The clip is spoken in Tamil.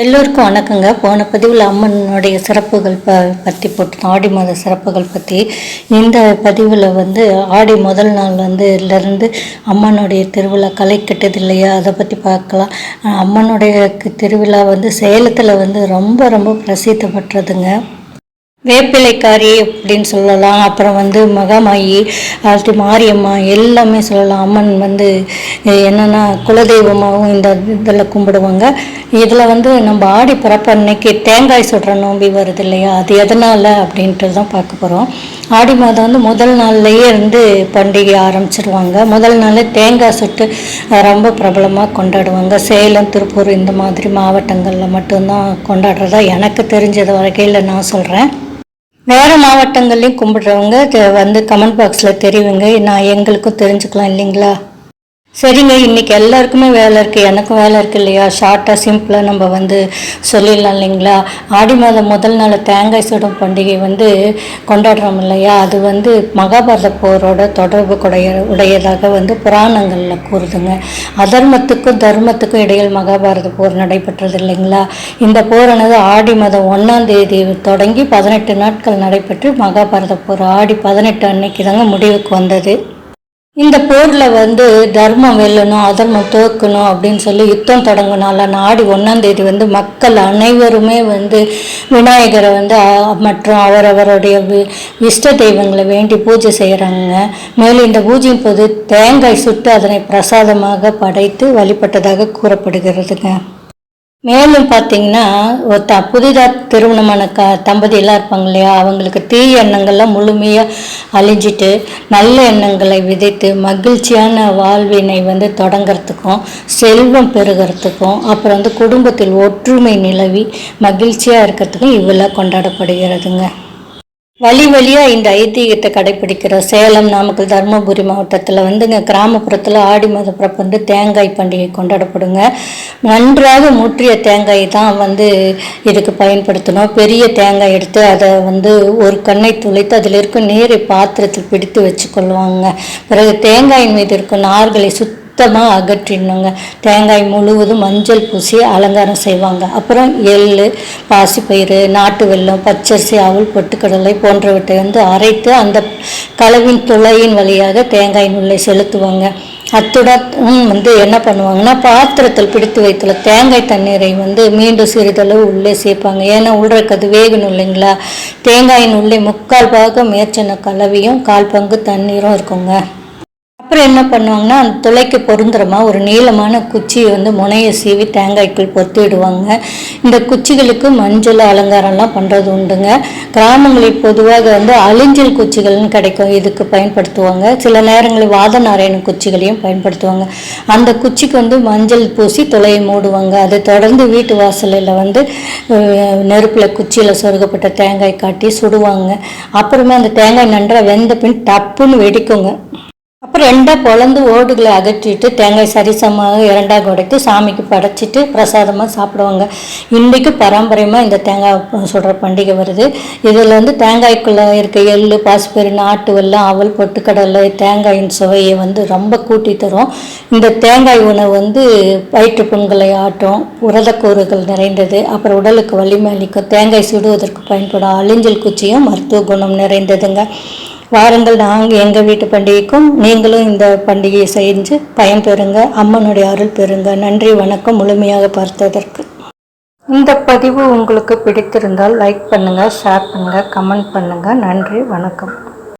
எல்லோருக்கும் வணக்கங்க. போன பதிவில் அம்மனுடைய சிறப்புகள் ப பற்றி போட்டோம். ஆடி மாத சிறப்புகள் பற்றி இந்த பதிவில் வந்து ஆடி முதல் நாள் வந்து இருந்து அம்மனுடைய திருவிழா கலை கெட்டது இல்லையா அதை பற்றி பார்க்கலாம் அம்மனுடைய திருவிழா வந்து சேலத்தில் வந்து ரொம்ப ரொம்ப பிரசித்தி பெற்றதுங்க. வேப்பிலைக்காரி அப்படின்னு சொல்லலாம். அப்புறம் வந்து மகாமாயி அடுத்து மாரியம்மா எல்லாமே சொல்லலாம். அம்மன் வந்து என்னென்னா குலதெய்வமாகவும் இந்த இதில் கும்பிடுவாங்க. இதில் வந்து நம்ம ஆடி பிறப்பு அன்னைக்கு தேங்காய் சுடுற நோம்பி வருது இல்லையா? அது எதனால் அப்படின்ட்டு தான் பார்க்க போகிறோம் ஆடி மாதம் வந்து முதல் நாள்லேயே இருந்து பண்டிகை ஆரம்பிச்சிருவாங்க. முதல் நாள் தேங்காய் சுட்டு ரொம்ப பிரபலமாக கொண்டாடுவாங்க. சேலம் திருப்பூர் இந்த மாதிரி மாவட்டங்களில் மட்டும்தான் கொண்டாடுறதா எனக்கு தெரிஞ்சது வகையில் நான் சொல்கிறேன் வேறு மாவட்டங்கள்லையும் கும்பிடுறவங்க வந்து கமெண்ட் பாக்ஸில் தெரிவிங்க நான் எங்களுக்கும் தெரிஞ்சுக்கலாம் இல்லைங்களா? சரிங்க இன்னைக்கு எல்லாருக்குமே வேலை இருக்குது எனக்கும் வேலை இருக்குது இல்லையா? ஷார்ட்டாக சிம்பிளாக நம்ம வந்து சொல்லிடலாம் இல்லைங்களா? ஆடி மாதம் முதல் நாள் தேங்காய் சுடும் பண்டிகை வந்து கொண்டாடுறோம் இல்லையா? அது வந்து மகாபாரத போரோட தொடர்பு உடைய உடையதாக வந்து புராணங்களில் கூறுதுங்க. அதர்மத்துக்கும் தர்மத்துக்கும் இடையில் மகாபாரத போர் நடைபெற்றது இல்லைங்களா? இந்த போரானது ஆடி மாதம் ஒன்றாம் தேதி தொடங்கி பதினெட்டு நாட்கள் நடைபெற்று மகாபாரத போர் ஆடி பதினெட்டு அன்னைக்கு தாங்க முடிவுக்கு வந்தது. இந்த போரில் வந்து தர்மம் வெல்லணும் அதர்மம் தோக்கணும் அப்படின்னு சொல்லி யுத்தம் தொடங்கினால நாடி ஒன்றாந்தேதி வந்து மக்கள் அனைவருமே வந்து விநாயகரை வந்து மற்றும் அவரவருடைய வி- இஷ்ட தெய்வங்களை வேண்டி பூஜை செய்கிறாங்க மேலும் இந்த பூஜையின் போது தேங்காய் சுட்டு அதனை பிரசாதமாக படைத்து வழிபட்டதாக கூறப்படுகிறதுங்க. மேலும் பார்த்தீங்கன்னா ஒரு த புதிதாக திருமணமான க தம்பதியெல்லாம் இருப்பாங்க இல்லையா? அவங்களுக்கு தீய எண்ணங்கள்லாம் முழுமையாக அழிஞ்சிட்டு நல்ல எண்ணங்களை விதைத்து மகிழ்ச்சியான வாழ்வினை வந்து தொடங்கிறதுக்கும் செல்வம் பெருகிறதுக்கும் அப்புறம் வந்து குடும்பத்தில் ஒற்றுமை நிலவி மகிழ்ச்சியாக இருக்கிறதுக்கும் இவ்வளோ கொண்டாடப்படுகிறதுங்க. வழி வழியாக இந்த ஐதீகத்தை கடைப்பிடிக்கிற சேலம் நாமக்கல் தருமபுரி மாவட்டத்தில் வந்துங்க கிராமப்புறத்தில் ஆடி மாத பிறப்பு வந்து தேங்காய் பண்டிகை கொண்டாடப்படுங்க. நன்றாக முற்றிய தேங்காய் தான் வந்து இதுக்கு பயன்படுத்தணும். பெரிய தேங்காய் எடுத்து அதை வந்து ஒரு கண்ணை துளைத்து அதில் இருக்கும் நீரை பாத்திரத்தில் பிடித்து வச்சுக்கொள்வாங்க. பிறகு தேங்காயின் மீது இருக்கும் நார்களை சுத் சுத்தமாக அகற்றிடணுங்க. தேங்காய் முழுவதும் மஞ்சள் பூசி அலங்காரம் செய்வாங்க. அப்புறம் எள்ளு பாசிப்பயிறு நாட்டு வெல்லம் பச்சரிசி அவல் பொட்டுக்கடலை போன்றவற்றை வந்து அரைத்து அந்த கலவின் துளையின் வழியாக தேங்காய் நுள்ளை செலுத்துவாங்க. அத்துடன் வந்து என்ன பண்ணுவாங்கன்னா பாத்திரத்தில் பிடித்து வைத்துல தேங்காய் தண்ணீரை வந்து மீண்டும் சிறிதளவு உள்ளே சேர்ப்பாங்க. ஏன்னா உள்றக்கு வேகணும் இல்லைங்களா? தேங்காயின் உள்ளே முக்கால் பாகம் மேற்சென்ன கலவையும் கால் பங்கு தண்ணீரும் இருக்குங்க. அப்புறம் என்ன பண்ணுவாங்கன்னா அந்த துளைக்கு பொருந்துறமா ஒரு நீளமான குச்சியை வந்து முனையை சீவி தேங்காய்க்குள் பொத்திடுவாங்க. இந்த குச்சிகளுக்கு மஞ்சள் அலங்காரம்லாம் பண்ணுறது உண்டுங்க. கிராமங்களில் பொதுவாக வந்து அழிஞ்சல் குச்சிகள்னு கிடைக்கும். இதுக்கு பயன்படுத்துவாங்க. சில நேரங்களில் வாத நாராயண குச்சிகளையும் பயன்படுத்துவாங்க. அந்த குச்சிக்கு வந்து மஞ்சள் பூசி துளையை மூடுவாங்க. அதை தொடர்ந்து வீட்டு வாசலில் வந்து நெருப்பில் குச்சியில் சொருகப்பட்ட தேங்காய் காட்டி சுடுவாங்க. அப்புறமே அந்த தேங்காய் நன்றாக வெந்த பின் டப்புன்னு வெடிக்குங்க. அப்புறம் ரெண்டா பொழந்து ஓடுகளை அகற்றிட்டு தேங்காய் சரிசமாக இரண்டாக உடைத்து சாமிக்கு படைச்சிட்டு பிரசாதமாக சாப்பிடுவாங்க. இன்றைக்கு பாரம்பரியமாக இந்த தேங்காய் சுடுற பண்டிகை வருது. இதில் வந்து தேங்காய்க்குள்ளே இருக்க எள்ளு பாசிப்பயிறு நாட்டு வெள்ளம் அவல் பொட்டுக்கடலை தேங்காயின் சுவையை வந்து ரொம்ப கூட்டி தரும். இந்த தேங்காய் உணவு வந்து வயிற்று புண்களை ஆட்டும் உரதக்கூறுகள் நிறைந்தது. அப்புறம் உடலுக்கு வலிமை அளிக்கும். தேங்காய் சுடுவதற்கு பயன்படும் அழிஞ்சல் குச்சியும் மருத்துவ குணம் நிறைந்ததுங்க. வாருங்கள் நாங்கள் எங்கள் வீட்டு பண்டிகைக்கும் நீங்களும் இந்த பண்டிகையை செஞ்சு பயன்பெறுங்க அம்மனுடைய அருள் பெறுங்க. நன்றி வணக்கம் முழுமையாக பார்த்ததற்கு. இந்த பதிவு உங்களுக்கு பிடித்திருந்தால் லைக் பண்ணுங்கள் ஷேர் பண்ணுங்கள் கமெண்ட் பண்ணுங்கள் நன்றி வணக்கம்.